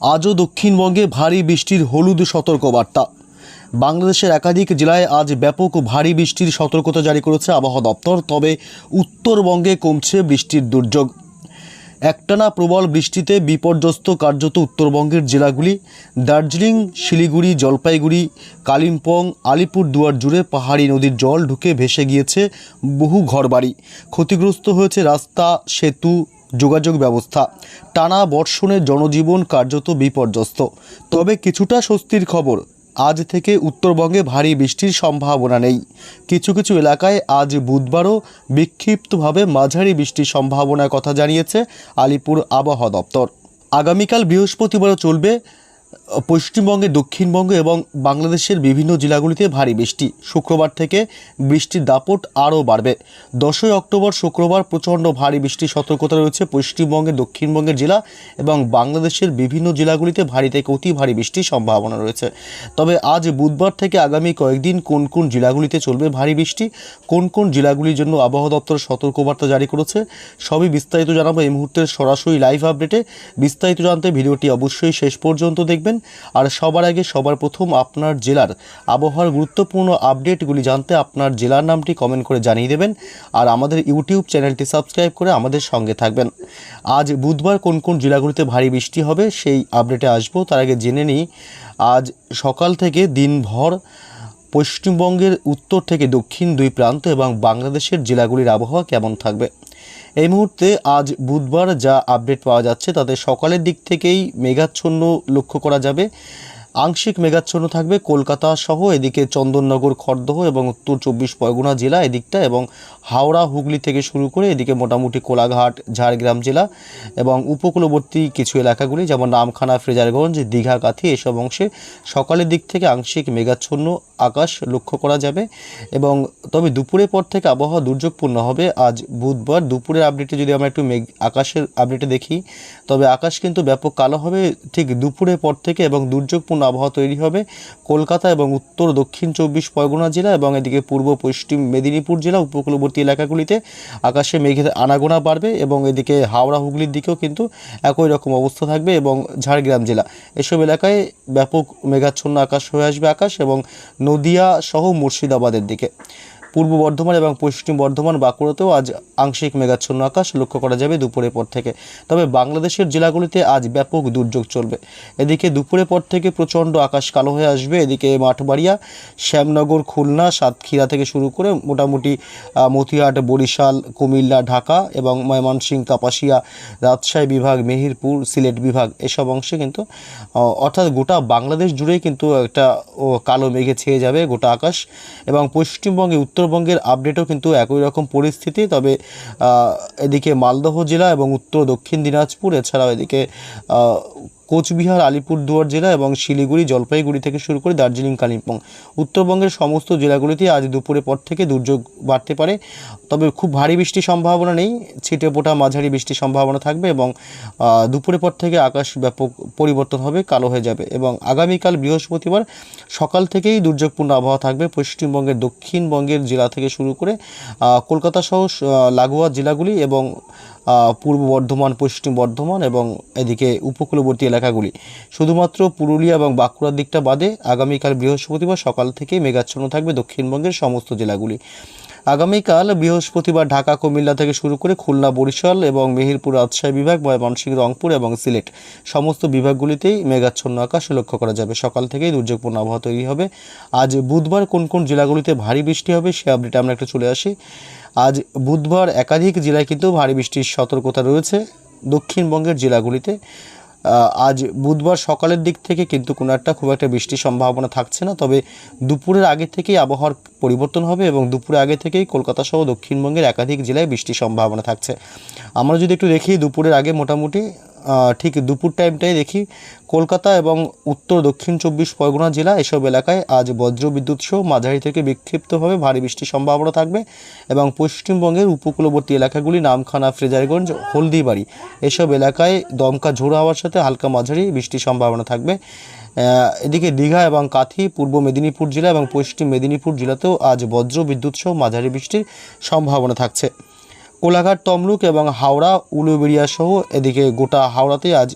আজও দক্ষিণবঙ্গে ভারী বৃষ্টির হলুদ সতর্কবার্তা। বাংলাদেশের একাধিক জেলায় আজ ব্যাপক ভারী বৃষ্টির সতর্কতা জারি করেছে আবহাওয়া দপ্তর, তবে উত্তরবঙ্গে কমছে বৃষ্টির দুর্যোগ। একটানা প্রবল বৃষ্টিতে বিপর্যস্ত কার্যত উত্তরবঙ্গের জেলাগুলি দার্জিলিং, শিলিগুড়ি, জলপাইগুড়ি, কালিম্পং, আলিপুরদুয়ার জুড়ে পাহাড়ি নদীর জল ঢুকে ভেসে গিয়েছে বহু ঘরবাড়ি। ক্ষতিগ্রস্ত হয়েছে রাস্তা, সেতু যোগাযোগ ব্যবস্থা। টানা বর্ষণে জনজীবন কার্যত বিপর্যস্ত। তবে কিছুটা স্বস্তির খবর, আজ থেকে উত্তরবঙ্গে ভারী বৃষ্টির সম্ভাবনা নেই। কিছু কিছু এলাকায় আজ বুধবারও বিক্ষিপ্তভাবে মাঝারি বৃষ্টির সম্ভাবনার কথা জানিয়েছে আলিপুর আবহাওয়া দপ্তর। আগামীকাল বৃহস্পতিবারও চলবে পশ্চিমবঙ্গে, দক্ষিণবঙ্গ এবং বাংলাদেশের বিভিন্ন জেলাগুলিতে ভারী বৃষ্টি। শুক্রবার থেকে বৃষ্টির দাপট আরও বাড়বে। দশই অক্টোবর শুক্রবার প্রচণ্ড ভারী বৃষ্টির সতর্কতা রয়েছে পশ্চিমবঙ্গের দক্ষিণবঙ্গের জেলা এবং বাংলাদেশের বিভিন্ন জেলাগুলিতে ভারী থেকে অতি ভারী বৃষ্টির সম্ভাবনা রয়েছে। তবে আজ বুধবার থেকে আগামী কয়েকদিন কোন কোন জেলাগুলিতে চলবে ভারী বৃষ্টি, কোন কোন জেলাগুলির জন্য আবহাওয়া দপ্তর সতর্কবার্তা জারি করেছে, সবই বিস্তারিত জানাব এই মুহূর্তের সরাসরি লাইভ আপডেটে। বিস্তারিত জানতে ভিডিওটি অবশ্যই শেষ পর্যন্ত দেখবেন। আর সবার আগে সবার প্রথম আপনার জেলার আবহাওয়ার গুরুত্বপূর্ণ আপডেটগুলি জানতে আপনার জেলার নামটি কমেন্ট করে জানিয়ে দেবেন। আর আমাদের ইউটিউব চ্যানেলটি সাবস্ক্রাইব করে আমাদের সঙ্গে থাকবেন। আজ বুধবার কোন কোন জেলাগুলিতে ভারী বৃষ্টি হবে সেই আপডেটে আসব। তার আগে জেনে নিই, আজ সকাল থেকে দিনভর পশ্চিমবঙ্গের উত্তর থেকে দক্ষিণ দুই প্রান্ত এবং বাংলাদেশের জেলাগুলির আবহাওয়া কেমন থাকবে? এই মুহূর্তে আজ বুধবার যা আপডেট পাওয়া যাচ্ছে, তাতে সকালের দিক থেকেই মেঘাচ্ছন্ন লক্ষ্য করা যাবে। আংশিক মেঘাচ্ছন্ন থাকবে কলকাতা সহ, এদিকে চন্দননগর খড়দহ এবং উত্তর চব্বিশ পরগনা জেলা এদিকটা এবং হাওড়া, হুগলি থেকে শুরু করে এদিকে মোটামুটি কোলাঘাট, ঝাড়গ্রাম জেলা এবং উপকূলবর্তী কিছু এলাকাগুলি যেমন নামখানা, ফ্রেজারগঞ্জ, দীঘা, কাথি এসব অংশে সকালের দিক থেকে আংশিক মেঘাচ্ছন্ন আকাশ লক্ষ্য করা যাবে এবং তবে দুপুরের পর থেকে আবহাওয়া দুর্যোগপূর্ণ হবে। আজ বুধবার দুপুরের আপডেটে যদি আমরা একটু মেঘ, আকাশের আপডেটে দেখি, তবে আকাশ কিন্তু ব্যাপক কালো হবে ঠিক দুপুরের পর থেকে এবং দুর্যোগপূর্ণ আবহাওয়া তৈরি হবে। কলকাতা এবং উত্তর, দক্ষিণ চব্বিশ পরগনা জেলা এবং এদিকে পূর্ব, পশ্চিম মেদিনীপুর জেলা, উপকূলবর্তী এলাকাগুলিতে আকাশে মেঘের আনাগোনা বাড়বে এবং এদিকে হাওড়া, হুগলির দিকেও কিন্তু একই রকম অবস্থা থাকবে এবং ঝাড়গ্রাম জেলা। এসব এলাকায় ব্যাপক মেঘাচ্ছন্ন আকাশ হয়ে আসবে আকাশ এবং নদিয়া সহ মুর্শিদাবাদের দিকে। পূর্ব বর্ধমান এবং পশ্চিম বর্ধমান বাঁকুড়াতেও আজ আংশিক মেঘাচ্ছন্ন আকাশ লক্ষ্য করা যাবে দুপুরের পর থেকে। তবে বাংলাদেশের জেলাগুলিতে আজ ব্যাপক দুর্যোগ চলবে। এদিকে দুপুরের পর থেকে প্রচণ্ড আকাশ কালো হয়ে আসবে। এদিকে মাঠবাড়িয়া, শ্যামনগর, খুলনা, সাতক্ষীরা থেকে শুরু করে মোটামুটি মতিহাট বরিশাল, কুমিল্লা, ঢাকা এবং ময়মনসিংহ, কাপাসিয়া, রাজশাহী বিভাগ, মেহেরপুর, সিলেট বিভাগ এসব অংশে কিন্তু অর্থাৎ গোটা বাংলাদেশ জুড়েই কিন্তু একটা কালো মেঘে ছেয়ে যাবে গোটা আকাশ। এবং পশ্চিমবঙ্গে উত্তরবঙ্গের আপডেটও কিন্তু একই রকম পরিস্থিতি। তবে এদিকে মালদহ জেলা এবং উত্তর দক্ষিণ দিনাজপুর, এছাড়াও এদিকে কোচবিহার আলিপুরদুয়ার জেলা এবং শিলিগুড়ি জলপাইগুড়ি থেকে শুরু করে দার্জিলিং কালিম্পং। উত্তরবঙ্গের সমস্ত জেলাগুলিতে আজ দুপুরের পর থেকে দুর্যোগ বাড়তে পারে। তবে খুব ভারী বৃষ্টির সম্ভাবনা নেই। ছিটে পোটা মাঝারি বৃষ্টির সম্ভাবনা থাকবে এবং আহ, দুপুরের পর থেকে আকাশ ব্যাপক পরিবর্তন হবে কালো হয়ে যাবে এবং আগামীকাল বৃহস্পতিবার সকাল থেকেই দুর্যোগপূর্ণ আবহাওয়া থাকবে। পশ্চিমবঙ্গের দক্ষিণবঙ্গের জেলা থেকে শুরু করে কলকাতা সহ লাগোয়া জেলাগুলি এবং পূর্ব বর্ধমান, পশ্চিম বর্ধমান এবং এদিকে উপকূলবর্তী এলাকাগুলি। শুধুমাত্র পুরুলিয়া এবং বাঁকুড়ার দিকটা বাদে আগামীকাল বৃহস্পতিবার সকাল থেকেই মেঘাচ্ছন্ন থাকবে দক্ষিণবঙ্গের সমস্ত জেলাগুলি। আগামীকাল বৃহস্পতিবার ঢাকা, কুমিল্লা থেকে শুরু করে খুলনা, বরিশাল এবং মেহেরপুর, রাজশাহী বিভাগ, ময়মনসিংহ, রংপুর এবং সিলেট সমস্ত বিভাগগুলিতেই মেঘাচ্ছন্ন আকাশ লক্ষ্য করা যাবে। সকাল থেকেই দুর্যোগপূর্ণ আবহাওয়া তৈরি হবে। আজ বুধবার কোন কোন জেলাগুলিতে ভারী বৃষ্টি হবে সে আপডেটে আমরা একটু চলে আসি। আজ বুধবার একাধিক জেলায় কিন্তু ভারী বৃষ্টির সতর্কতা রয়েছে। দক্ষিণবঙ্গের জেলাগুলিতে আজ বুধবার সকালের দিক থেকে কিন্তু কোনো একটা খুব একটা বৃষ্টির সম্ভাবনা থাকছে না, তবে দুপুরের আগে থেকেই আবহাওয়ার পরিবর্তন হবে এবং দুপুরের আগে থেকেই কলকাতা সহ দক্ষিণবঙ্গের একাধিক জেলায় বৃষ্টির সম্ভাবনা থাকছে। আমরা যদি একটু দেখি দুপুরের আগে মোটামুটি ঠিক দুপুর টাইমটাই দেখি কলকাতা এবং উত্তর, দক্ষিণ চব্বিশ পরগনা জেলা এসব এলাকায় আজ বজ্র বিদ্যুৎ সহ মাঝারি থেকে বিক্ষিপ্তভাবে ভারী বৃষ্টির সম্ভাবনা থাকবে এবং পশ্চিমবঙ্গের উপকূলবর্তী এলাকাগুলি নামখানা ফ্রেজারগঞ্জ, হলদিবাড়ি এসব এলাকায় দমকা ঝোড়ো হওয়ার সাথে হালকা মাঝারি বৃষ্টির সম্ভাবনা থাকবে। এদিকে দীঘা এবং কাথি পূর্ব মেদিনীপুর জেলা এবং পশ্চিম মেদিনীপুর জেলাতেও আজ বজ্র বিদ্যুৎ সহ মাঝারি বৃষ্টির সম্ভাবনা থাকছে। কোলাঘাট, তমলুক এবং হাওড়া, উলুবেড়িয়া সহ এদিকে গোটা হাওড়াতে আজ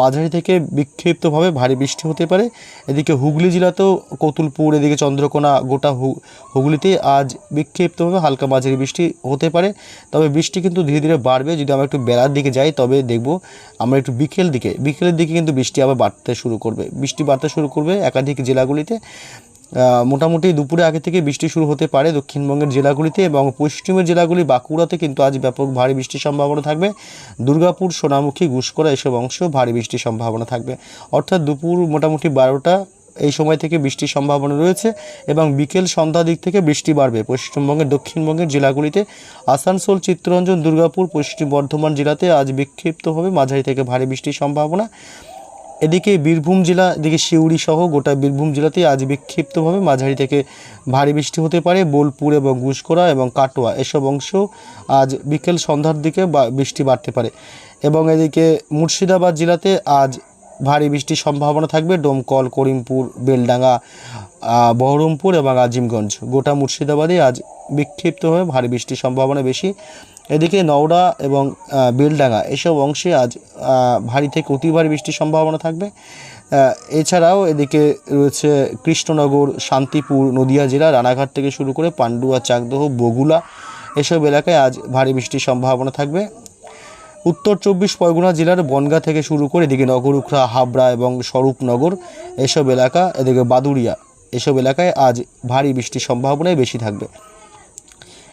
মাঝারি থেকে বিক্ষিপ্তভাবে ভারী বৃষ্টি হতে পারে। এদিকে হুগলি জেলাতেও কতুলপুর, এদিকে চন্দ্রকোনা, গোটা হুগলিতে আজ বিক্ষিপ্তভাবে হালকা মাঝারি বৃষ্টি হতে পারে। তবে বৃষ্টি কিন্তু ধীরে ধীরে বাড়বে। যদি আমরা একটু বেলার দিকে যাই, তবে দেখব আমরা একটু বিকেল দিকে, বিকেলের দিকে কিন্তু বৃষ্টি আবার বাড়তে শুরু করবে। বৃষ্টি বাড়তে শুরু করবে একাধিক জেলাগুলিতে। মোটামুটি দুপুরে আগে থেকে বৃষ্টি শুরু হতে পারে দক্ষিণবঙ্গের জেলাগুলিতে এবং পশ্চিমের জেলাগুলি বাঁকুড়াতে, কিন্তু আজ ব্যাপক ভারী বৃষ্টির সম্ভাবনা থাকবে। দুর্গাপুর, সোনামুখী ঘুষকরা এসব অংশ ভারী বৃষ্টির সম্ভাবনা থাকবে। অর্থাৎ দুপুর মোটামুটি বারোটা এই সময় থেকে বৃষ্টির সম্ভাবনা রয়েছে এবং বিকেল সন্ধ্যা দিক থেকে বৃষ্টি বাড়বে পশ্চিমবঙ্গের, দক্ষিণবঙ্গের জেলাগুলিতে। আসানসোল, চিত্তরঞ্জন, দুর্গাপুর, পশ্চিম বর্ধমান জেলাতে আজ বিক্ষিপ্তভাবে মাঝারি থেকে ভারী বৃষ্টির সম্ভাবনা। এদিকে বীরভূম জেলা, এদিকে সিউড়ি সহ গোটা বীরভূম জেলাতেই আজ বিক্ষিপ্তভাবে মাঝারি থেকে ভারী বৃষ্টি হতে পারে। বোলপুর এবং গুসকরা এবং কাটোয়া এসব অংশ আজ বিকেল সন্ধ্যার দিকে বৃষ্টি বাড়তে পারে। এবং এদিকে মুর্শিদাবাদ জেলাতে আজ ভারী বৃষ্টির সম্ভাবনা থাকবে। ডোমকল, করিমপুর, বেলডাঙ্গা বহরমপুর এবং আজিমগঞ্জ। গোটা মুর্শিদাবাদে আজ বিক্ষিপ্তভাবে ভারী বৃষ্টির সম্ভাবনা বেশি। এদিকে নওড়া এবং বেলডাঙ্গা এসব অংশে আজ ভারী থেকে অতি ভারী বৃষ্টির সম্ভাবনা থাকবে। এছাড়াও এদিকে রয়েছে কৃষ্ণনগর, শান্তিপুর, নদিয়া জেলা, রানাঘাট থেকে শুরু করে পান্ডুয়া, চাকদহ, বগুলা এসব এলাকায় আজ ভারী বৃষ্টির সম্ভাবনা থাকবে। উত্তর চব্বিশ পরগনা জেলার বনগাঁ থেকে শুরু করে এদিকে নগরুখরা হাবড়া এবং স্বরূপনগর এসব এলাকা, এদিকে বাদুড়িয়া এসব এলাকায় আজ ভারী বৃষ্টির সম্ভাবনাই বেশি থাকবে।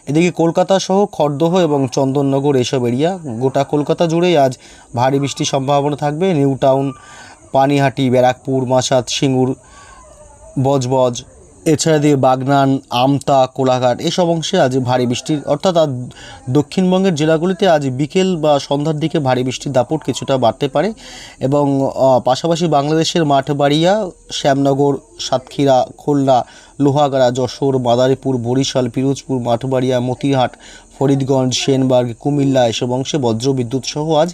এদিকে কলকাতা সহ খড়দহ এবং চন্দননগর এসব এরিয়া, গোটা কলকাতা জুড়েই আজ ভারী বৃষ্টির সম্ভাবনা থাকবে। নিউ টাউন, পানিহাটি, ব্যারাকপুর মাসাদ সিঙ্গুর, বজবজ এছাড়া দিয়ে বাগনান, আমতা, কোলাঘাট এসব অংশে আজ ভারী বৃষ্টির, অর্থাৎ আজ দক্ষিণবঙ্গের জেলাগুলিতে আজ বিকেল বা সন্ধ্যার দিকে ভারী বৃষ্টির দাপট কিছুটা বাড়তে পারে এবং পাশাপাশি বাংলাদেশের মাঠবাড়িয়া, শ্যামনগর, সাতক্ষীরা, খুলনা, লোহাগাড়া, যশোর, মাদারীপুর, বরিশাল, পিরোজপুর, মাঠবাড়িয়া, মতিহাট ফরিদগঞ্জ সেনবার্গ কুমিল্লা এসব অংশে বজ্র বিদ্যুৎ সহ আজ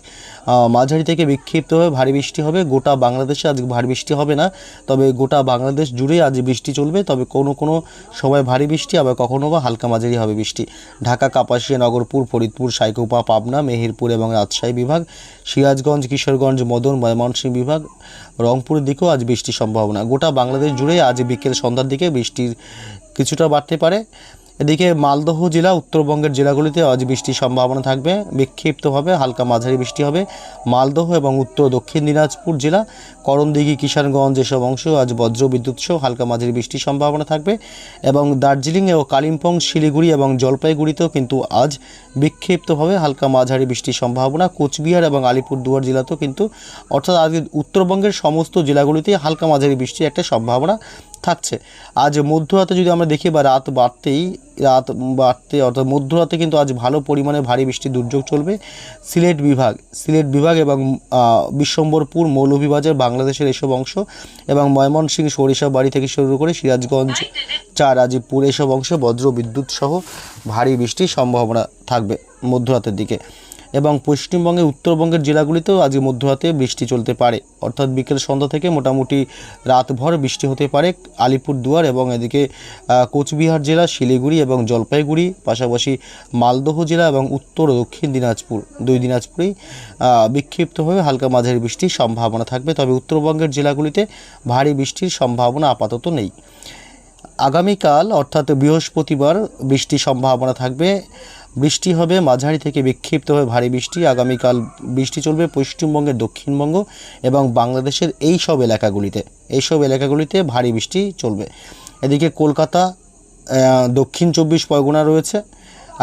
মাঝারি থেকে বিক্ষিপ্তভাবে ভারী বৃষ্টি হবে। গোটা বাংলাদেশে আজ ভারী বৃষ্টি হবে না, তবে গোটা বাংলাদেশ জুড়ে আজ বৃষ্টি চলবে। তবে কোনো কোনো সময় ভারী বৃষ্টি, আবার কখনো বা হালকা মাঝারি হবে বৃষ্টি। ঢাকা, কাপাসিয়া, নগরপুর, ফরিদপুর, সাইকোপা, পাবনা, মেহেরপুর এবং রাজশাহী বিভাগ, সিরাজগঞ্জ, কিশোরগঞ্জ, মদন, ময়মনসিংহ বিভাগ, রংপুরের দিকেও আজ বৃষ্টির সম্ভাবনা। গোটা বাংলাদেশ জুড়ে আজ বিকেল সন্ধ্যার দিকে বৃষ্টির কিছুটা বাড়তে পারে। এদিকে মালদহ জেলা, উত্তরবঙ্গের জেলাগুলিতে আজ বৃষ্টির সম্ভাবনা থাকবে। বিক্ষিপ্তভাবে হালকা মাঝারি বৃষ্টি হবে। মালদহ এবং উত্তর দক্ষিণ দিনাজপুর জেলা, করণদিঘি, কিষানগঞ্জ এসব অংশ আজ বজ্র বিদ্যুৎ সহ হালকা মাঝারি বৃষ্টির সম্ভাবনা থাকবে এবং দার্জিলিং ও কালিম্পং, শিলিগুড়ি এবং জলপাইগুড়িতেও কিন্তু আজ বিক্ষিপ্তভাবে হালকা মাঝারি বৃষ্টির সম্ভাবনা। কোচবিহার এবং আলিপুরদুয়ার জেলাতেও কিন্তু, অর্থাৎ আজ উত্তরবঙ্গের সমস্ত জেলাগুলিতে হালকা মাঝারি বৃষ্টির একটা সম্ভাবনা থাকছে। আজ মধ্যরাতে যদি আমরা দেখি, বা রাত বাড়তেই, রাত বাড়তে, অর্থাৎ মধ্যরাতে কিন্তু আজ ভালো পরিমাণে ভারী বৃষ্টির দুর্যোগ চলবে। সিলেট বিভাগ সিলেট বিভাগ এবং বিশ্বম্বরপুর মৌলভীবাজার বাংলাদেশের এসব অংশ এবং ময়মনসিংহ সরিষাবাড়ি থেকে শুরু করে সিরাজগঞ্জ চা রাজীবপুর এসব অংশ বজ্র বিদ্যুৎ সহ ভারী বৃষ্টির সম্ভাবনা থাকবে মধ্যরাতের দিকে। এবং পশ্চিমবঙ্গের উত্তরবঙ্গের জেলাগুলিতেও আজ মধ্যরাতে বৃষ্টি চলতে পারে। অর্থাৎ বিকেল সন্ধ্যা থেকে মোটামুটি রাতভর বৃষ্টি হতে পারে আলিপুরদুয়ার এবং এদিকে কোচবিহার জেলা, শিলিগুড়ি এবং জলপাইগুড়ি, পাশাপাশি মালদহ জেলা এবং উত্তর ও দক্ষিণ দিনাজপুর। দুই দিনাজপুরেই বিক্ষিপ্তভাবে হালকা মাঝারি বৃষ্টির সম্ভাবনা থাকবে। তবে উত্তরবঙ্গের জেলাগুলিতে ভারী বৃষ্টির সম্ভাবনা আপাতত নেই। আগামীকাল, অর্থাৎ বৃহস্পতিবার, বৃষ্টির সম্ভাবনা থাকবে। বৃষ্টি হবে, মাঝারি থেকে বিক্ষিপ্তভাবে ভারী বৃষ্টি। আগামীকাল বৃষ্টি চলবে পশ্চিমবঙ্গের দক্ষিণবঙ্গ এবং বাংলাদেশের এই সব এলাকাগুলিতে। এইসব এলাকাগুলিতে ভারী বৃষ্টি চলবে। এদিকে কলকাতা দক্ষিণ চব্বিশ পরগনা রয়েছে।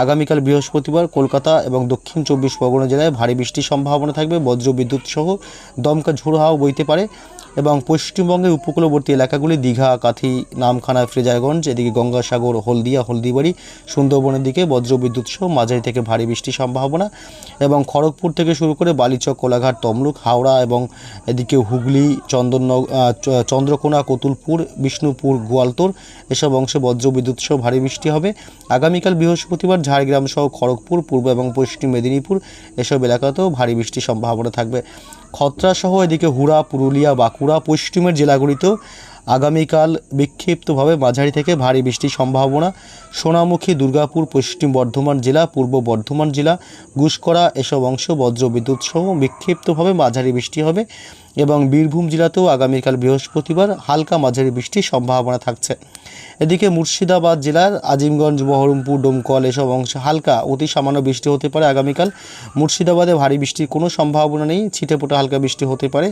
আগামীকাল বৃহস্পতিবার কলকাতা এবং দক্ষিণ চব্বিশ পরগনা জেলায় ভারী বৃষ্টির সম্ভাবনা থাকবে। বজ্রবিদ্যুৎ সহ দমকা ঝোড়ো হাওয়া বইতে পারে। এবং পশ্চিমবঙ্গের উপকূলবর্তী এলাকাগুলি দীঘা, কাথি, নামখানা, ফ্রেজারগঞ্জ, এদিকে গঙ্গাসাগর, হলদিয়া, হলদিবাড়ি, সুন্দরবনের দিকে বজ্র বিদ্যুৎ সহ মাঝারি থেকে ভারী বৃষ্টির সম্ভাবনা এবং খড়গপুর থেকে শুরু করে বালিচক, কোলাঘাট, তমলুক, হাওড়া এবং এদিকে হুগলি চন্দন চন্দ্রকোনা, কতুলপুর, বিষ্ণুপুর, গোয়ালতোর এসব অংশে বজ্র বিদ্যুৎ সহ ভারী বৃষ্টি হবে। আগামীকাল বৃহস্পতিবার ঝাড়গ্রাম সহ খড়গপুর, পূর্ব এবং পশ্চিম মেদিনীপুর এসব এলাকাতেও ভারী বৃষ্টির সম্ভাবনা থাকবে। খত্রা সহ এদিকে হুড়া, পুরুলিয়া, বাঁকুড়া, পশ্চিমের জেলাগুলিতেও আগামীকাল বিক্ষিপ্তভাবে মাঝারি থেকে ভারী বৃষ্টির সম্ভাবনা। সোনামুখী, দুর্গাপুর, পশ্চিম বর্ধমান জেলা, পূর্ব বর্ধমান জেলা, গুসকরা এসব অংশ বজ্র বিদ্যুৎ সহ বিক্ষিপ্তভাবে মাঝারি বৃষ্টি হবে। এবং বীরভূম জেলাতেও আগামীকাল বৃহস্পতিবার হালকা মাঝারি বৃষ্টির সম্ভাবনা থাকছে। এদিকে মুর্শিদাবাদ জেলার আজিমগঞ্জ বহরমপুর ডোমকল এসব অংশে হালকা অতি সামান্য বৃষ্টি হতে পারে। আগামীকাল মুর্শিদাবাদে ভারী বৃষ্টির কোনো সম্ভাবনা নেই ছিটেফোঁটা হালকা বৃষ্টি হতে পারে।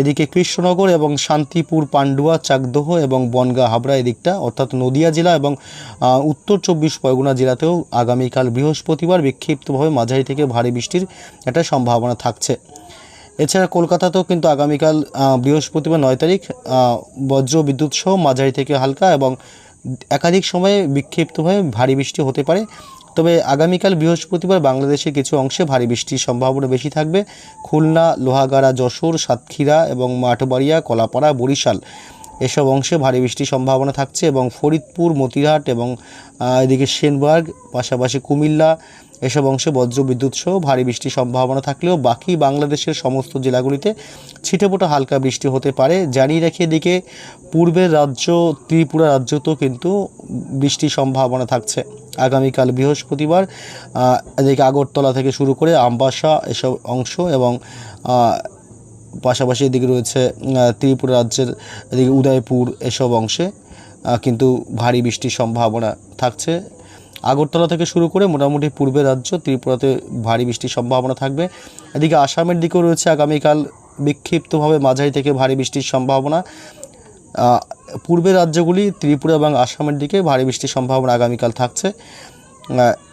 এদিকে কৃষ্ণনগর এবং শান্তিপুর, পান্ডুয়া, চাকদহ এবং বনগাঁ, হাবড়া এদিকটা, অর্থাৎ নদিয়া জেলা এবং উত্তর চব্বিশ পরগনা জেলাতেও আগামীকাল বৃহস্পতিবার বিক্ষিপ্তভাবে মাঝারি থেকে ভারী বৃষ্টির একটা সম্ভাবনা থাকছে। এছাড়া কলকাতাতেও কিন্তু আগামীকাল বৃহস্পতিবার নয় তারিখ বজ্র বিদ্যুৎ সহ মাঝারি থেকে হালকা এবং একাধিক সময়ে বিক্ষিপ্তভাবে ভারী বৃষ্টি হতে পারে। তবে আগামীকাল বৃহস্পতিবার বাংলাদেশের কিছু অংশে ভারী বৃষ্টির সম্ভাবনা বেশি থাকবে। খুলনা, লোহাগাড়া, যশোর, সাতক্ষীরা এবং মাঠবাড়িয়া, কলাপাড়া, বরিশাল। এসব অংশে ভারী বৃষ্টির সম্ভাবনা থাকছে এবং ফরিদপুর মতিহাট এবং এদিকে সেনবার্গ, পাশাপাশি কুমিল্লা এসব অংশে বজ্র বিদ্যুৎ সহ ভারী বৃষ্টির সম্ভাবনা থাকলেও বাকি বাংলাদেশের সমস্ত জেলাগুলিতে ছিটেফোঁটা হালকা বৃষ্টি হতে পারে। জানিয়ে রাখি এদিকে, পূর্বের রাজ্য, ত্রিপুরা রাজ্যতেও কিন্তু বৃষ্টির সম্ভাবনা থাকছে। আগামীকাল বৃহস্পতিবার এদিকে আগরতলা থেকে শুরু করে আমবাসা এসব অংশ এবং পাশাপাশি এদিকে রয়েছে ত্রিপুরা রাজ্যের এদিকে উদয়পুর এসব অংশে কিন্তু ভারী বৃষ্টির সম্ভাবনা থাকছে। আগরতলা থেকে শুরু করে মোটামুটি পূর্বের রাজ্য ত্রিপুরাতে ভারী বৃষ্টির সম্ভাবনা থাকবে। এদিকে আসামের দিকেও রয়েছে আগামীকাল বিক্ষিপ্তভাবে মাঝারি থেকে ভারী বৃষ্টির সম্ভাবনা। পূর্বের রাজ্যগুলি ত্রিপুরা এবং আসামের দিকে ভারী বৃষ্টির সম্ভাবনা আগামীকাল থাকছে।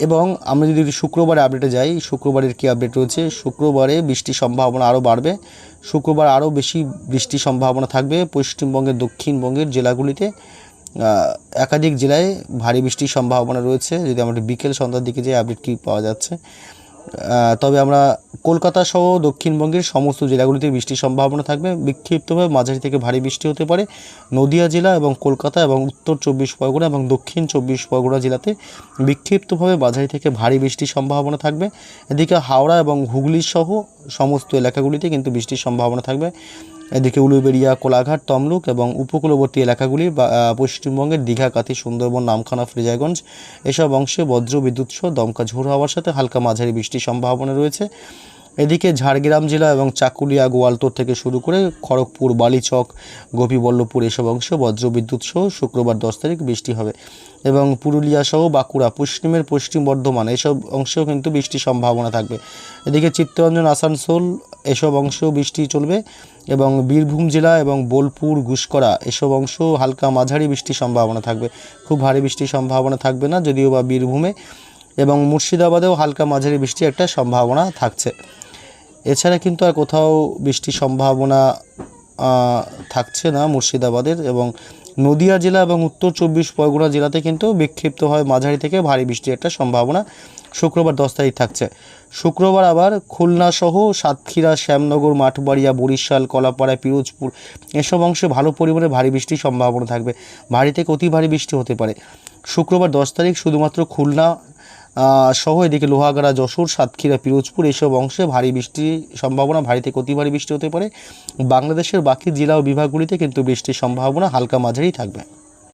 এবং আমরা যদি শুক্রবারে আপডেটে যাই, শুক্রবারের কি আপডেট রয়েছে? শুক্রবারে বৃষ্টির সম্ভাবনা আরও বাড়বে। শুক্রবার আরও বেশি বৃষ্টির সম্ভাবনা থাকবে পশ্চিমবঙ্গের, দক্ষিণবঙ্গের জেলাগুলিতে। একাধিক জেলায় ভারী বৃষ্টির সম্ভাবনা রয়েছে। যদি আমরা বিকেল সন্ধ্যার দিকে যে আপডেট কী পাওয়া যাচ্ছে তবে আমরা কলকাতা সহ দক্ষিণবঙ্গের সমস্ত জেলাগুলিতে বৃষ্টির সম্ভাবনা থাকবে। বিক্ষিপ্তভাবে মাঝারি থেকে ভারী বৃষ্টি হতে পারে। নদিয়া জেলা এবং কলকাতা এবং উত্তর চব্বিশ পরগনা এবং দক্ষিণ চব্বিশ পরগনা জেলাতে বিক্ষিপ্তভাবে মাঝারি থেকে ভারী বৃষ্টির সম্ভাবনা থাকবে। এদিকে হাওড়া এবং হুগলি সহ সমস্ত এলাকাগুলিতে কিন্তু বৃষ্টির সম্ভাবনা থাকবে। এদিকে উলুবেড়িয়া, কোলাঘাট, তমলুক এবং উপকূলবর্তী এলাকাগুলি পশ্চিমবঙ্গের দীঘা কাতি সুন্দরবন, নামখানা ফ্রিজাগঞ্জ এসব অংশে বজ্র বিদ্যুৎ সহ দমকা ঝোড়ো হওয়ার সাথে হালকা মাঝারি বৃষ্টির সম্ভাবনা রয়েছে। এদিকে ঝাড়গ্রাম জেলা এবং চাকুলিয়া, গোয়ালতোর থেকে শুরু করে খড়গপুর, বালিচক, গোপীবল্লভপুর এসব অংশে বজ্র বিদ্যুৎ সহ শুক্রবার দশ তারিখ বৃষ্টি হবে। এবং পুরুলিয়া সহ বাঁকুড়া, পশ্চিমের পশ্চিম বর্ধমান, এসব অংশেও কিন্তু বৃষ্টির সম্ভাবনা থাকবে। এদিকে চিত্তরঞ্জন, আসানসোল, এসব অংশেও বৃষ্টি চলবে এবং বীরভূম জেলা এবং বোলপুর গুসকরা এসব অংশ হালকা মাঝারি বৃষ্টির সম্ভাবনা থাকবে। খুব ভারী বৃষ্টির সম্ভাবনা থাকবে না, যদিও বা বীরভূমে এবং মুর্শিদাবাদেও হালকা মাঝারি বৃষ্টির একটা সম্ভাবনা থাকছে। এছাড়া কিন্তু আর কোথাও বৃষ্টির সম্ভাবনা থাকছে না মুর্শিদাবাদের এবং নদিয়া জেলা এবং উত্তর চব্বিশ পরগনা জেলাতে কিন্তু বিক্ষিপ্ত হয় মাঝারি থেকে ভারী বৃষ্টির একটা সম্ভাবনা। শুক্রবার দশ তারিখ থাকছে। শুক্রবার আবার খুলনা সহ সাতক্ষীরা, শ্যামনগর, মাঠবাড়িয়া, বরিশাল, কলাপাড়া, পিরোজপুর এসব অংশে ভালো পরিমাণে ভারী বৃষ্টির সম্ভাবনা থাকবে। ভারী থেকে অতি ভারী বৃষ্টি হতে পারে। শুক্রবার দশ তারিখ শুধুমাত্র খুলনা সহ এদিকে লোহাগাড়া, যশোর, সাতক্ষীরা, পিরোজপুর এসব অংশে ভারী বৃষ্টির সম্ভাবনা ভারীতে অতি ভারী বৃষ্টি হতে পারে। বাংলাদেশের বাকি জেলা ও বিভাগগুলিতে কিন্তু বৃষ্টির সম্ভাবনা হালকা মাঝারি থাকবে।